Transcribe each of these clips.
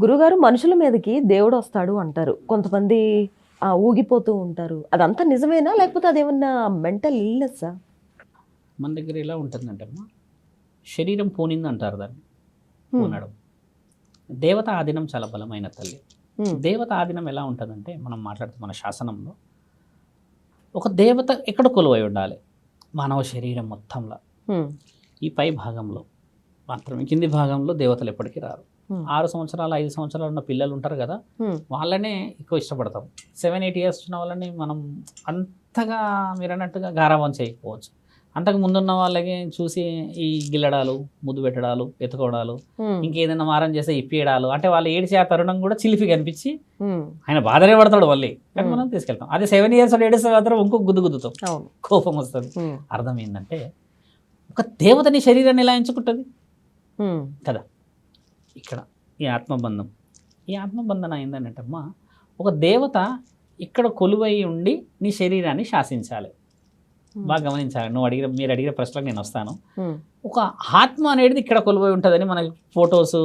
గురుగారు మనుషుల మీదకి దేవుడు వస్తాడు అంటారు. కొంతమంది ఊగిపోతూ ఉంటారు. అదంతా నిజమేనా? లేకపోతే అదేమన్నా మెంటల్ ఇల్నెస్సా మన దగ్గర ఎలా ఉంటుందంటే అమ్మా శరీరం పోనింది అంటారు దాన్ని పోనడం. దేవత ఆధీనం చాలా బలమైన తల్లి. దేవత ఆధీనం ఎలా ఉంటుందంటే మనం మాట్లాడుతూ మన శాసనంలో ఒక దేవత ఎక్కడ కొలువై ఉండాలి? మానవ శరీరం మొత్తంలో. ఈ పై భాగంలో మాత్రమే. కింది భాగంలో దేవతలు ఎప్పటికీ రారు. ఆరు సంవత్సరాలు ఐదు సంవత్సరాలు ఉన్న పిల్లలు ఉంటారు కదా వాళ్ళనే ఎక్కువ ఇష్టపడతాం. సెవెన్ ఎయిట్ ఇయర్స్ ఉన్న వాళ్ళని మనం అంతగా మీరు అన్నట్టుగా గారాబం చేయకపోవచ్చు. అంతకు ముందున్న వాళ్ళకి చూసి ఈ గిల్లడాలు ముద్దు పెట్టడాలు ఎత్తుకోవడాలు ఇంకేదైనా మారం చేస్తే ఇప్పియడాలు అంటే వాళ్ళు ఏడిచే ఆ తరుణం కూడా చిలిపి కనిపించి ఆయన బాధనే పడతాడు మళ్ళీ. కానీ మనం తీసుకెళ్తాం. అదే సెవెన్ ఇయర్స్ ఏడిస్తే మాత్రం ఇంకో గుద్దు గుద్దుతాం. కోపం వస్తుంది. అర్థం ఏంటంటే ఒక దేవతని శరీరాన్ని ఎలా ఎంచుకుంటుంది? కదా. ఇక్కడ ఈ ఆత్మబంధం. ఈ ఆత్మబంధన అమ్మా ఒక దేవత ఇక్కడ కొలువై ఉండి నీ శరీరాన్ని శాసించాలి. బాగా గమనించాలి. నువ్వు అడిగిన మీరు అడిగిన ప్రశ్నలకు నేను వస్తాను. ఒక ఆత్మ అనేది ఇక్కడ కొలువై ఉంటుందని మనకి ఫొటోస్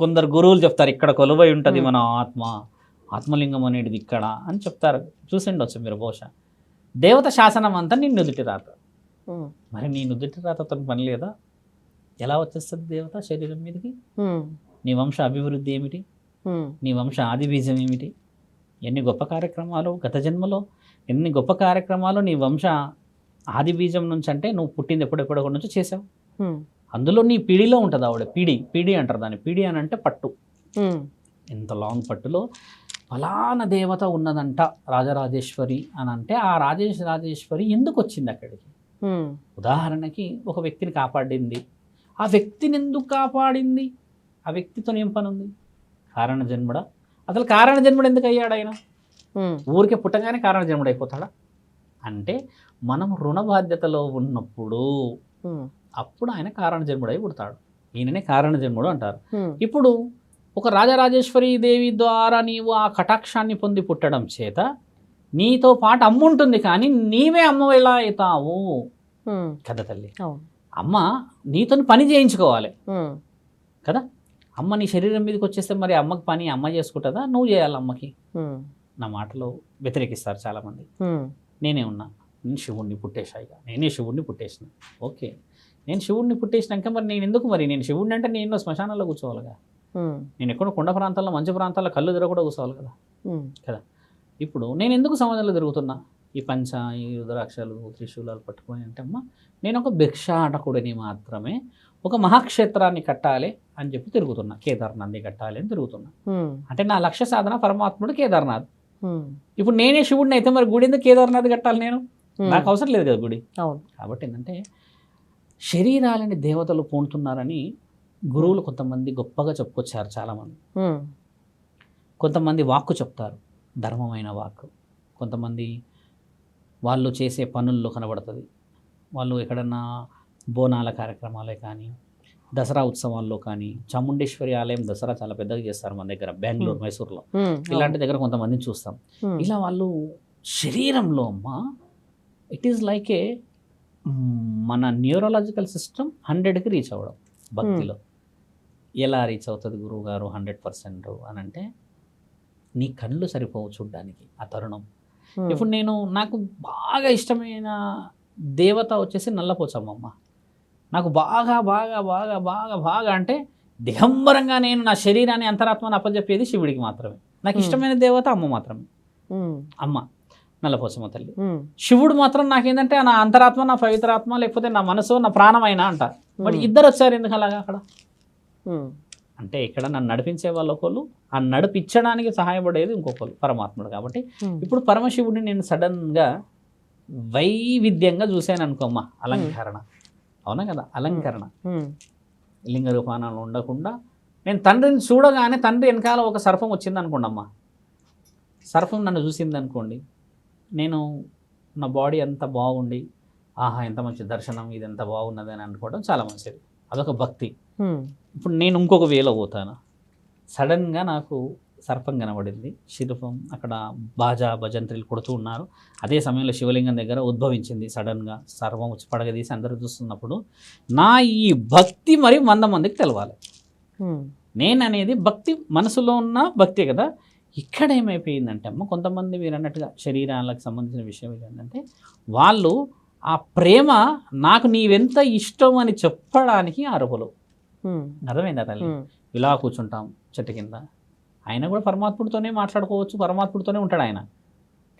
కొందరు గురువులు చెప్తారు ఇక్కడ కొలువై ఉంటుంది మన ఆత్మ. ఆత్మలింగం అనేది ఇక్కడ అని చెప్తారు. చూసిండొచ్చు మీరు బహుశా. దేవత శాసనం అంతా నీ నుదుటి రాత మరి నీ నుదుటి రాతతో పని లేదా? ఎలా వచ్చేస్తుంది దేవత శరీరం మీదకి? నీ వంశ అభివృద్ధి ఏమిటి? నీ వంశ ఆది బీజం ఏమిటి? ఎన్ని గొప్ప కార్యక్రమాలు గత జన్మలో ఎన్ని గొప్ప కార్యక్రమాలు నీ వంశ ఆది బీజం నుంచి అంటే నువ్వు పుట్టింది ఎప్పుడెప్పుడో నుంచి చేసావు. అందులో నీ పీడిలో ఉంటుంది ఆవిడ పీడి పీడి అంటారు దాన్ని. పీడి అని అంటే పట్టు. ఇంత లాంగ్ పట్టులో ఫలానా దేవత ఉన్నదంట రాజరాజేశ్వరి అని అంటే ఆ రాజేష్ రాజేశ్వరి ఎందుకు వచ్చింది అక్కడికి? ఉదాహరణకి ఒక వ్యక్తిని కాపాడింది. ఆ వ్యక్తిని ఎందుకు కాపాడింది? ఆ వ్యక్తితో ఏం పని ఉంది కారణ జన్ముడా? అసలు కారణ జన్ముడు ఎందుకు అయ్యాడు ఆయన? ఊరికే పుట్టగానే కారణ జన్ముడు అయిపోతాడా? అంటే మనం రుణ బాధ్యతలో ఉన్నప్పుడు అప్పుడు ఆయన కారణ జన్ముడై పుడతాడు. ఈయననే కారణ జన్ముడు అంటారు. ఇప్పుడు ఒక రాజరాజేశ్వరి దేవి ద్వారా నీవు ఆ కటాక్షాన్ని పొంది పుట్టడం చేత నీతో పాటు అమ్మ ఉంటుంది కానీ నీవే అమ్మ ఎలా అవుతావు కదా తల్లి. అవును. అమ్మ నీతో పని చేయించుకోవాలి. కదా? అమ్మ నీ శరీరం మీదకి వచ్చేస్తే మరి అమ్మకి పని అమ్మ చేసుకుంటుందా? నువ్వు చేయాలి అమ్మకి. నా మాటలో వ్యతిరేకిస్తారు చాలామంది. నేనే ఉన్నా. నేను శివుణ్ణి పుట్టేశా ఇక. నేనే శివుణ్ణి పుట్టేసిన. ఓకే. నేను శివుణ్ణి పుట్టేసినాక మరి నేను ఎందుకు మరి? నేను శివుణ్ణి అంటే నేను శ్మశానంలో కూర్చోవాలిగా నేను ఎక్కడ కొండ ప్రాంతాల్లో మంచి ప్రాంతాల్లో కళ్ళు తిరగకుండా కూర్చోవాలి కదా? ఇప్పుడు నేను ఎందుకు సమాజంలో తిరుగుతున్నా? ఈ పంచ ఈ రుద్రాక్షలు త్రిశూలాలు పట్టుకొని అంటే అమ్మ నేను ఒక భిక్షాటకుడిని మాత్రమే ఒక మహాక్షేత్రాన్ని కట్టాలి అని చెప్పి తిరుగుతున్నా. కేదార్నాథ్ని కట్టాలి అని తిరుగుతున్నా. అంటే నా లక్ష్య సాధన పరమాత్ముడు కేదార్నాథ్. ఇప్పుడు నేనే శివుడిని అయితే మరి గుడి ఎందుకు కేదార్నాథ్ కట్టాలి నేను? నాకు అవసరం లేదు కదా గుడి. కాబట్టి ఏంటంటే శరీరాలని దేవతలు పూనుతున్నారని గురువులు కొంతమంది గొప్పగా చెప్పుకొచ్చారు చాలామంది. కొంతమంది వాక్కు చెప్తారు. ధర్మమైన వాక్కు. కొంతమంది వాళ్ళు చేసే పనుల్లో కనబడుతుంది. వాళ్ళు ఎక్కడన్నా బోనాల కార్యక్రమాలే కానీ దసరా ఉత్సవాల్లో కానీ చాముండేశ్వరి ఆలయం దసరా చాలా పెద్దగా చేస్తారు మన దగ్గర బెంగళూరు మైసూర్లో. ఇలాంటి దగ్గర కొంతమందిని చూస్తాం. ఇలా వాళ్ళు శరీరంలో అమ్మ ఇట్ ఈస్ లైక్ ఏ మన న్యూరలాజికల్ సిస్టమ్ హండ్రెడ్కి రీచ్ అవ్వడం భక్తిలో. ఎలా రీచ్ అవుతుంది గురువు గారు హండ్రెడ్ పర్సెంట్ అని అంటే నీ కళ్ళు సరిపోవు చూడ్డానికి ఆ తరుణం. ఇప్పుడు నేను నాకు బాగా ఇష్టమైన దేవత వచ్చేసి నల్లపోచమ్మమ్మ. నాకు బాగా బాగా బాగా బాగా బాగా అంటే దిగంబరంగా నేను నా శరీరాన్ని అంతరాత్మని అప్పచెప్పేది శివుడికి మాత్రమే. నాకు ఇష్టమైన దేవత అమ్మ మాత్రమే. అమ్మ నల్లపోచమ్మ తల్లి. శివుడు మాత్రం నాకేంటంటే నా అంతరాత్మ నా పవిత్రాత్మ లేకపోతే నా మనసు నా ప్రాణమైన అంట. మరి ఇద్దరు వచ్చారు ఎందుకు అలాగా అక్కడ? అంటే ఇక్కడ నన్ను నడిపించే వాళ్ళు ఒకళ్ళు ఆ నడిపించడానికి సహాయపడేది ఇంకొకరు పరమాత్ముడు కాబట్టి ఇప్పుడు పరమశివుడిని నేను సడన్గా వైవిధ్యంగా చూశాను అనుకోమ్మా అలంకరణ. అవునా కదా? అలంకరణ. లింగ రూపానాలు ఉండకుండా నేను తండ్రిని చూడగానే తండ్రి వెనకాల ఒక సర్పం వచ్చింది అనుకోండి అమ్మా సర్పం నన్ను చూసింది అనుకోండి. నేను నా బాడీ అంత బాగుండి ఆహా ఎంత మంచి దర్శనం ఇది ఎంత బాగున్నది అని అనుకోవడం చాలా మంచిది. అదొక భక్తి. ఇప్పుడు నేను ఇంకొక వేలో పోతాను? సడన్గా నాకు సర్పం కనబడింది. శిల్పం అక్కడ బాజా భజంత్రీలు కొడుతూ ఉన్నారు. అదే సమయంలో శివలింగం దగ్గర ఉద్భవించింది సడన్గా. సర్వం వచ్చి పడగదీసి అందరూ చూస్తున్నప్పుడు నా ఈ భక్తి మరి వంద మందికి తెలవాలి. నేను అనేది భక్తి మనసులో ఉన్న భక్తి కదా. ఇక్కడ ఏమైపోయిందంటే అమ్మ కొంతమంది మీరు అన్నట్టుగా శరీరాలకు సంబంధించిన విషయం ఏంటంటే వాళ్ళు ఆ ప్రేమ నాకు నీవెంత ఇష్టం అని చెప్పడానికి అరుపులు ఉమ్, అర్థమైందా తల్లి? ఇలా కూర్చుంటాం చెట్టు కింద. ఆయన కూడా పరమాత్ముడితోనే మాట్లాడుకోవచ్చు పరమాత్ముడితోనే ఉంటాడు ఆయన.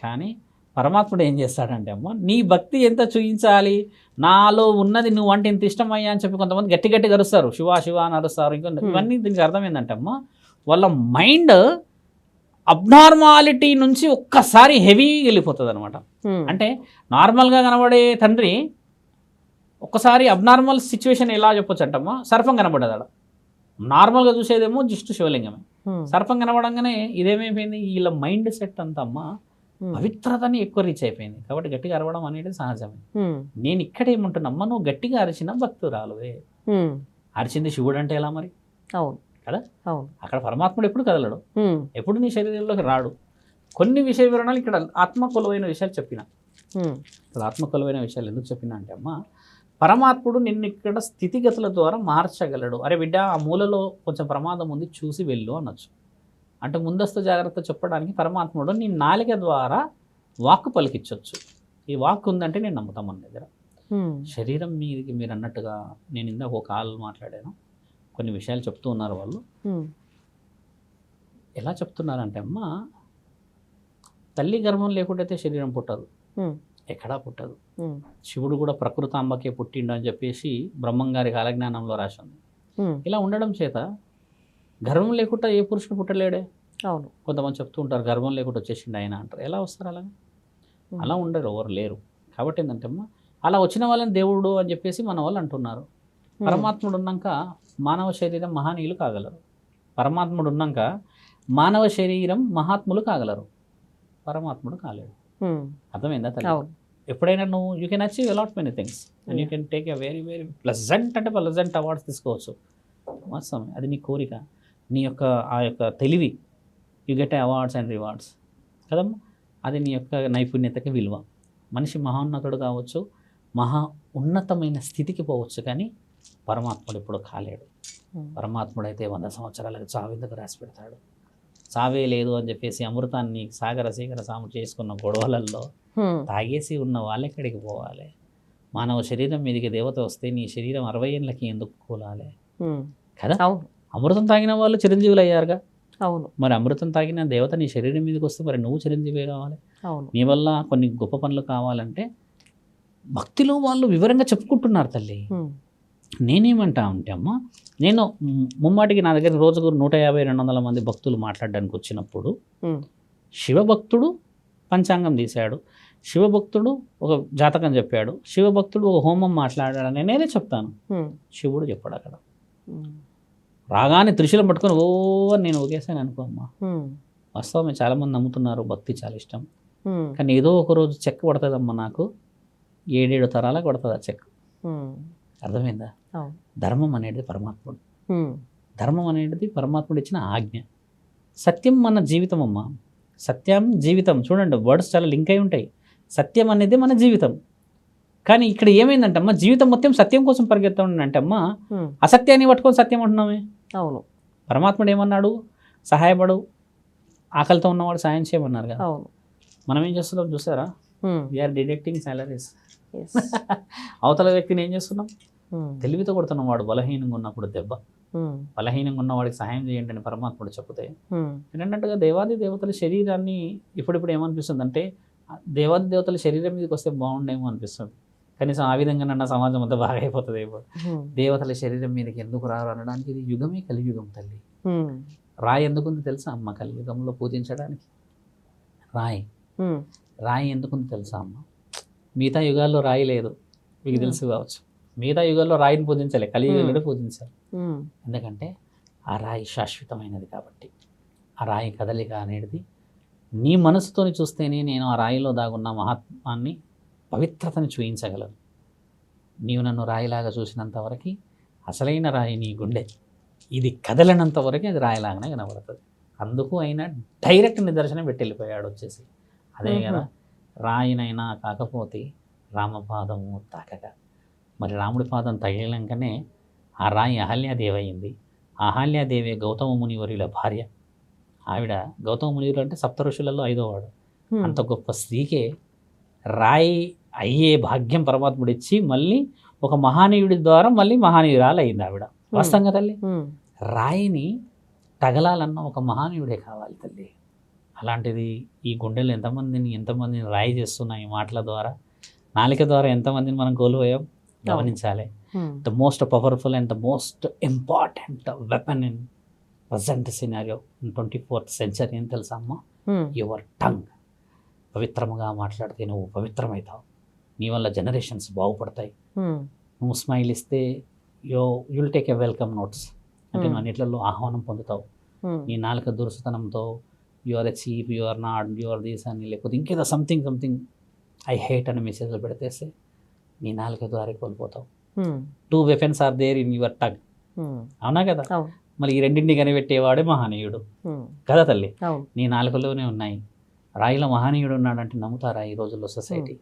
కానీ పరమాత్ముడు ఏం చేస్తాడంటే అమ్మ నీ భక్తి ఎంత చూపించాలి నాలో ఉన్నది నువ్వు అంటే ఇంత ఇష్టమయ్యా అని చెప్పి కొంతమంది గట్టి గట్టి గరుస్తారు శివ శివ అని అరుస్తారు. ఇంకా. ఇవన్నీ దీనికి అర్థం ఏంటంటే అమ్మ వాళ్ళ మైండ్ అబ్నార్మాలిటీ నుంచి ఒక్కసారి హెవీ వెళ్ళిపోతుంది అనమాట అంటే నార్మల్గా కనబడే తండ్రి ఒక్కసారి అబ్నార్మల్ సిచ్యువేషన్ ఎలా చెప్పొచ్చు అంటమ్మా సర్పం కనబడ్డది ఆడ నార్మల్గా చూసేదేమో జస్ట్ శివలింగమే. సర్పం కనబడంగానే ఇదేమైపోయింది? వీళ్ళ మైండ్ సెట్ అంతా అమ్మ పవిత్రతని ఎక్కువ రీచ్ అయిపోయింది. కాబట్టి గట్టిగా అరవడం అనేది సహజమే. నేను ఇక్కడ ఏమంటున్నమ్మా? నువ్వు గట్టిగా అరిచిన భక్తురాలువే. అరిచింది శివుడు అంటే ఎలా మరి? అవును. కదా? అక్కడ పరమాత్ముడు ఎప్పుడు కదలడు. ఎప్పుడు నీ శరీరంలోకి రాడు. కొన్ని విషయ వివరణలు ఇక్కడ ఆత్మ కొలువైన విషయాలు చెప్పిన. ఉమ్, అసలు ఆత్మ కొలువైన విషయాలు ఎందుకు చెప్పినా అంటే అమ్మ పరమాత్ముడు నిన్ను ఇక్కడ స్థితిగతుల ద్వారా మార్చగలడు. అరే బిడ్డ ఆ మూలలో కొంచెం ప్రమాదం ఉంది చూసి వెళ్ళు అనొచ్చు. అంటే ముందస్తు జాగ్రత్త చెప్పడానికి పరమాత్ముడు నీ నాలిక ద్వారా వాక్కు పలికించవచ్చు ఈ వాక్ ఉందంటే నేను నమ్ముతాం మన దగ్గర. శరీరం మీదకి మీరు అన్నట్టుగా నేను ఇందాక ఒక కాల్ మాట్లాడాను. కొన్ని విషయాలు చెప్తూ ఉన్నారు వాళ్ళు. ఎలా చెప్తున్నారంటే అమ్మ తల్లి గర్భం లేకుండాయితే శరీరం పుట్టదు. ఎక్కడా పుట్టదు. శివుడు కూడా ప్రకృతాంబకే పుట్టిండు అని చెప్పేసి బ్రహ్మంగారి కాలజ్ఞానంలో రాసి ఉంది ఉమ్, ఇలా ఉండడం చేత గర్భం లేకుండా ఏ పురుషుడు పుట్టలేడే? అవును. కొంతమంది చెప్తూ ఉంటారు గర్భం లేకుండా వచ్చేసిండు ఆయన అంటారు. ఎలా వస్తారు అలా అలా ఉండరు ఎవరు లేరు. కాబట్టి ఏంటంటే అమ్మ అలా వచ్చిన వాళ్ళని దేవుడు అని చెప్పేసి మన వాళ్ళు అంటున్నారు. పరమాత్ముడు ఉన్నాక మానవ శరీరం మహానీయులు కాగలరు. పరమాత్ముడు ఉన్నాక మానవ శరీరం మహాత్ములు కాగలరు. పరమాత్ముడు కాలేడు. అర్థమైందా తల్లి? ఎప్పుడైనా నువ్వు you can achieve a lot many things and you can take a very very pleasant అంటే ప్లజెంట్ అవార్డ్స్ తీసుకోవచ్చు. వాస్తవం. అది నీ కోరిక. నీ యొక్క ఆ యొక్క తెలివి. You get awards and rewards కదమ్మా? అది నీ యొక్క నైపుణ్యతకి విలువ. మనిషి మహోన్నతుడు కావచ్చు మహా ఉన్నతమైన స్థితికి పోవచ్చు. కానీ పరమాత్ముడు ఎప్పుడు కాలేడు. పరమాత్ముడు అయితే వంద సంవత్సరాలకు చావెందుకు రాసి పెడతాడు? చావే లేదు అని చెప్పేసి అమృతాన్ని సాగర సీగర సాము చేసుకున్న గొడవలలో ఉమ్, తాగేసి ఉన్న వాళ్ళు ఎక్కడికి పోవాలి? మానవ శరీరం మీదకి దేవత వస్తే నీ శరీరం అరవై ఏళ్ళకి ఎందుకు కూలాలి? కదా? అమృతం తాగిన వాళ్ళు చిరంజీవులు అయ్యారుగా? అవును. మరి అమృతం తాగిన దేవత నీ శరీరం మీదకి వస్తే మరి నువ్వు చిరంజీవి కావాలి? అవును. నీ వల్ల కొన్ని గొప్ప పనులు కావాలంటే భక్తిలో వాళ్ళు వివరంగా చెప్పుకుంటున్నారు తల్లి. నేనేమంటా ఉంటే అమ్మ నేను ముమ్మాటికి నా దగ్గర రోజుకు నూట యాభై రెండు వందల మంది భక్తులు మాట్లాడడానికి వచ్చినప్పుడు శివభక్తుడు పంచాంగం తీశాడు శివభక్తుడు ఒక జాతకం చెప్పాడు శివభక్తుడు ఒక హోమం మాట్లాడాడని నేనే చెప్తాను. శివుడు చెప్పాడు అక్కడ. రాగానే త్రిశూలం పట్టుకొని ఓ అని నేను ఒకేసారి అనుకో అమ్మా వాస్తవమే చాలామంది నమ్ముతున్నారు భక్తి చాలా ఇష్టం. కానీ ఏదో ఒక రోజు చెక్ పడుతుందమ్మా నాకు ఏడేడు తరాలకు పడుతుంది ఆ చెక్. అర్థమైందా? ధర్మం అనేది పరమాత్ముడు. ధర్మం అనేది పరమాత్ముడు ఇచ్చిన ఆజ్ఞ. సత్యం మన జీవితం అమ్మ. సత్యం జీవితం. చూడండి వర్డ్స్ చాలా లింక్ అయి ఉంటాయి. సత్యం అనేది మన జీవితం. కానీ ఇక్కడ ఏమైందంటే అమ్మ జీవితం మొత్తం సత్యం కోసం పరిగెత్తా అంటే అమ్మ అసత్యాన్ని పట్టుకొని సత్యం అంటున్నామే. అవును. పరమాత్ముడు ఏమన్నాడు? సహాయపడు. ఆకలితో ఉన్నవాడు సాయం చేయమన్నారు కదా. అవును. మనం ఏం చేస్తున్నాం చూసారా? We are deducting salaries. అవతల వ్యక్తిని ఏం చేస్తున్నాం? ఉమ్, తెలివితో కొడుతున్నాం. వాడు బలహీనంగా ఉన్నప్పుడు దెబ్బ. ఉమ్, బలహీనంగా ఉన్నవాడికి సహాయం చేయండి అని పరమాత్ముడు చెప్తే ఉమ్, ఏంటంటే దేవాది దేవతల శరీరాన్ని ఇప్పుడిప్పుడు ఏమనిపిస్తుంది అంటే దేవాది దేవతల శరీరం మీదకి వస్తే బాగుండేమో అనిపిస్తుంది. కనీసం ఆ విధంగా నన్న సమాజం అంతా బాగా అయిపోతుంది దేవతల శరీరం మీదకి ఎందుకు రారు అనడానికి ఇది యుగమే కలియుగం తల్లి. రాయి ఎందుకుంది తెలుసా అమ్మ కలియుగంలో పూజించడానికి? రాయి. రాయి ఎందుకుంది తెలుసా అమ్మ? మిగతా యుగాల్లో రాయి లేదు మీకు తెలుసు కావచ్చు. మిగతా యుగాల్లో రాయిని పూజించాలి కలియుగంలో పూజించాలి. ఎందుకంటే ఆ రాయి శాశ్వతమైనది కాబట్టి. ఆ రాయి కదలిక అనేది నీ మనసుతోని చూస్తేనే నేను ఆ రాయిలో దాగున్న మహాత్మాన్ని పవిత్రతని చూయించగలను. నీవు నన్ను రాయిలాగా చూసినంత వరకు అసలైన రాయి నీ గుండె. ఇది కదలనంత వరకు అది రాయిలాగానే కనబడుతుంది. అందుకు అయినా డైరెక్ట్ నిదర్శనం పెట్టి వెళ్ళిపోయాడు వచ్చేసి. అదే కదా రాయినైనా కాకపోతే రామపాదము తాకక. మరి రాముడి పాదం తగిలినాకనే ఆ రాయి అహల్యాదేవి అయింది అహల్యాదేవి గౌతమ మునివరుల భార్య. ఆవిడ గౌతమ మునివరులు అంటే సప్త ఋషులలో ఐదోవాడు. అంత గొప్ప స్త్రీకే రాయి అయ్యే భాగ్యం పరమాత్ముడు ఇచ్చి మళ్ళీ ఒక మహానీయుడి ద్వారా మళ్ళీ మహానీయురాలు అయింది ఆవిడ వాస్తవంగా తల్లి. రాయిని తగలాలన్న ఒక మహానీయుడే కావాలి తల్లి. అలాంటిది ఈ గుండెలు ఎంతమందిని ఎంతమందిని రాయి చేస్తున్నాయి ఈ మాటల ద్వారా నాలిక ద్వారా ఎంతమందిని మనం కోల్పోయాం గమనించాలి. The most powerful and the most important weapon in present scenario in twenty fourth century ఏం తెలుసా అమ్మ. యువర్ టంగ్ పవిత్రముగా మాట్లాడితే నువ్వు పవిత్రమవుతావు నీ వల్ల జనరేషన్స్ బాగుపడతాయి. నువ్వు స్మైల్ ఇస్తే you you'll take a welcome notes అంటే. నువ్వు అన్నిట్లలో ఆహ్వానం పొందుతావు. నీ నాలుక దురుసుతనంతో you are a cheap you are not you are these అని లేకపోతే ఇంకేదో సంథింగ్ సంథింగ్ ఐ హేట్ అని మెసేజ్లు పెడితేస్తే నీ నాలుక ద్వారా కోల్పోతావు. Two weapons are there in your tongue. అవునా కదా. మరి ఈ రెండింటిని కనిపెట్టేవాడే మహనీయుడు. హ్మ్. కదా తల్లి? నీ నాలుకలోనే ఉన్నాయి. రాయిలో మహనీయుడు ఉన్నాడంటే నమ్ముతారా ఈ రోజుల్లో సొసైటీ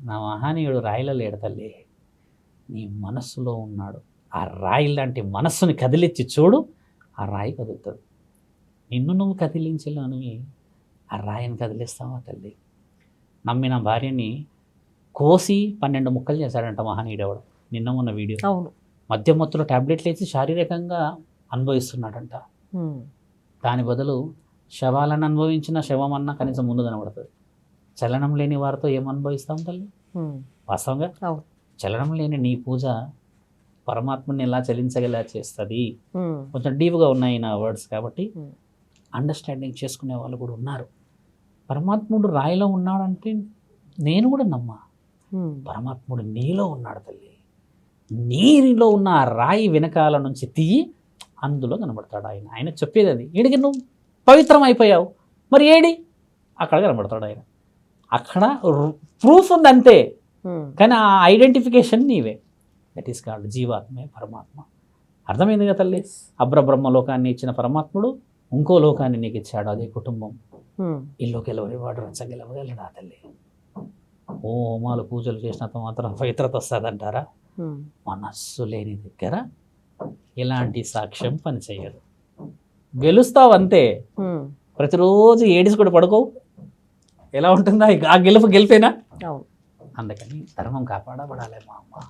నా మహనీయుడు రాయిలో లేడు తల్లి. నీ మనస్సులో ఉన్నాడు. ఆ రాయి లాంటి మనస్సుని కదిలించి చూడు ఆ రాయి కదులుతుంది. నిన్ను నువ్వు కదిలించలేనివి ఆ రాయిని కదిలిస్తావా తల్లి నమ్మిన భార్యని కోసి పన్నెండు ముక్కలు చేశాడంట మహనీయుడు నిన్న మొన్న వీడియో అవును మధ్య మొత్తంలో టాబ్లెట్లు వేసి శారీరకంగా అనుభవిస్తున్నాడంట. దాని బదులు శవాలను అనుభవించిన శవం అన్న కనీసం ముందు కనబడుతుంది చలనం లేని వారితో ఏం అనుభవిస్తాం తల్లి. వాస్తవంగా. చలనం లేని నీ పూజ పరమాత్మని ఎలా చలించగలా చేస్తుంది. కొంచెం డీప్గా ఉన్నాయి నా వర్డ్స్ కాబట్టి. అండర్స్టాండింగ్ చేసుకునే వాళ్ళు కూడా ఉన్నారు. పరమాత్ముడు రాయిలో ఉన్నాడంటే నేను కూడా నమ్మా. పరమాత్ముడు నీలో ఉన్నాడు తల్లి. నీలో ఉన్న ఆ రాయి వెనకాల నుంచి తీయి అందులో కనబడతాడు ఆయన. ఆయన చెప్పేది అది. ఏడికి నువ్వు? పవిత్రం అయిపోయావు. మరి ఏడి? అక్కడ కనబడతాడు ఆయన. అక్కడ ప్రూఫ్ ఉంది అంతే. కానీ ఆ ఐడెంటిఫికేషన్ నీవే. దట్ ఈస్ కాల్డ్ జీవాత్మే పరమాత్మ. అర్థమైంది కదా తల్లి? అబ్రబ్రహ్మ లోకాన్ని ఇచ్చిన పరమాత్ముడు ఇంకో లోకాన్ని నీకు ఇచ్చాడు అదే కుటుంబం. హ్మ్. ఇల్లు గెలవని వాడు రచ్చ గెలవగలడా తల్లి. ఓ హోమాలు పూజలు చేసినంత మాత్రం పవిత్రత వస్తుందంటారా. మనస్సు లేని దగ్గర ఇలాంటి సాక్ష్యం పనిచేయదు. గెలుస్తావు అంతే. ప్రతిరోజు ఏడిసి కూడా పడుకోవు. ఎలా ఉంటుందా? ఆ గెలుపు గెలిపేనా? అందుకని ధర్మం కాపాడబడాలి మా అమ్మ.